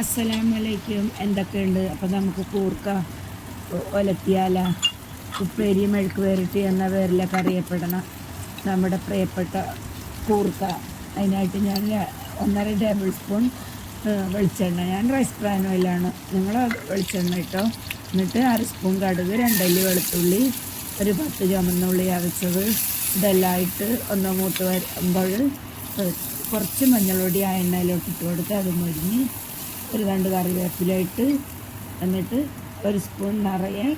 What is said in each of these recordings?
അസ്സലാമലൈക്കും. എന്തൊക്കെയുണ്ട്? അപ്പോൾ നമുക്ക് കൂർക്ക ഒലത്തിയാല ഉപ്പേരി മെഴുക്ക് വേറിട്ട് എന്ന പേരിലൊക്കെ അറിയപ്പെടണം നമ്മുടെ പ്രിയപ്പെട്ട കൂർക്ക. അതിനായിട്ട് ഞാൻ ഒന്നര ടേബിൾ സ്പൂൺ വെളിച്ചെണ്ണ. ഞാൻ റൈസ് ബ്രാൻ ഓയിലാണ്. നിങ്ങൾ വെളിച്ചെണ്ണ ഇട്ടോ? എന്നിട്ട് അര സ്പൂൺ കടുക് രണ്ടല്ലി വെളുത്തുള്ളി ഒരു പത്ത് ചുമന്നുള്ളി അരച്ചത്. ഇതെല്ലാം ഇട്ട് ഒന്ന് മൂത്ത് വരുമ്പോൾ കുറച്ച് പൊടി ആ എണ്ണയിലോട്ട് ഇട്ട് കൊടുത്ത് അത് മുരിഞ്ഞ് ഒരു രണ്ട് കറിവേപ്പില ഇട്ട് എന്നിട്ട് ഒരു സ്പൂൺ നിറയെ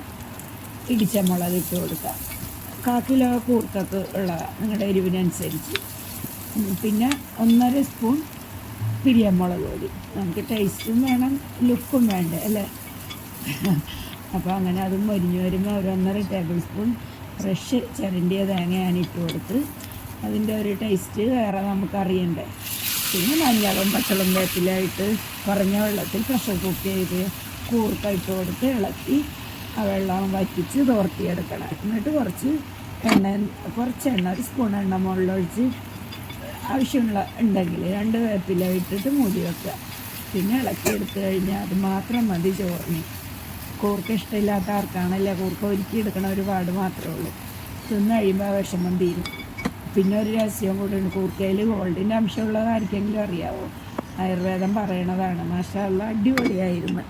ഇടിച്ച മുളക് ഇട്ട് കൊടുക്കാം കാ കിലോ കൂർക്കൊക്കെ ഉള്ളതാണ് നിങ്ങളുടെ എരിവിനനുസരിച്ച്. പിന്നെ ഒന്നര സ്പൂൺ പിരിയമുളക് പൊടി. നമുക്ക് ടേസ്റ്റും വേണം ലുക്കും വേണ്ടേ അല്ലേ? അപ്പോൾ അങ്ങനെ അത് മൊരിഞ്ഞ് വരുമ്പോൾ ഒരു ഒന്നര ടേബിൾ സ്പൂൺ ഫ്രഷ് ചിരണ്ടിയ തേങ്ങയാണ് ഇട്ട് കൊടുത്ത്. അതിന്റെ ഒരു ടേസ്റ്റ് വേറെ നമുക്കറിയണ്ടേ? പിന്നെ മഞ്ഞളും പച്ചളും വേപ്പിലായിട്ട് കുറഞ്ഞ വെള്ളത്തിൽ പ്രഷർ കുക്ക് ചെയ്ത് കൂർക്ക കൊടുത്ത് ഇളക്കി ആ വെള്ളം വറ്റിച്ച് തോർത്തിയെടുക്കണം. എന്നിട്ട് കുറച്ച് എണ്ണ കുറച്ച് എണ്ണ ഒരു സ്പൂൺ എണ്ണ മുകളിലൊഴിച്ച് ആവശ്യമുള്ള ഉണ്ടെങ്കിൽ രണ്ട് വേപ്പില ഇട്ടിട്ട് മൂടി വെക്കുക. പിന്നെ ഇളക്കി എടുത്തു കഴിഞ്ഞാൽ അത് മാത്രം മതി ചോറിന്. കൂർക്ക ഇഷ്ടമില്ലാത്ത ആർക്കാണല്ലേ? കൂർക്ക ഒരുക്കി എടുക്കണ ഒരുപാട് മാത്രമേ ഉള്ളൂ. തിന്ന് കഴിയുമ്പോൾ വിഷമം തീരും. പിന്നെ ഒരു രഹസ്യം കൂടെ ഉണ്ട് കൂർക്കയിൽ ഗോൾഡിന്റെ അംശമുള്ളത് ആർക്കെങ്കിലും ആയുർവേദം പറയണതാണ്. മാഷാ അടിപൊളിയായിരുന്നു.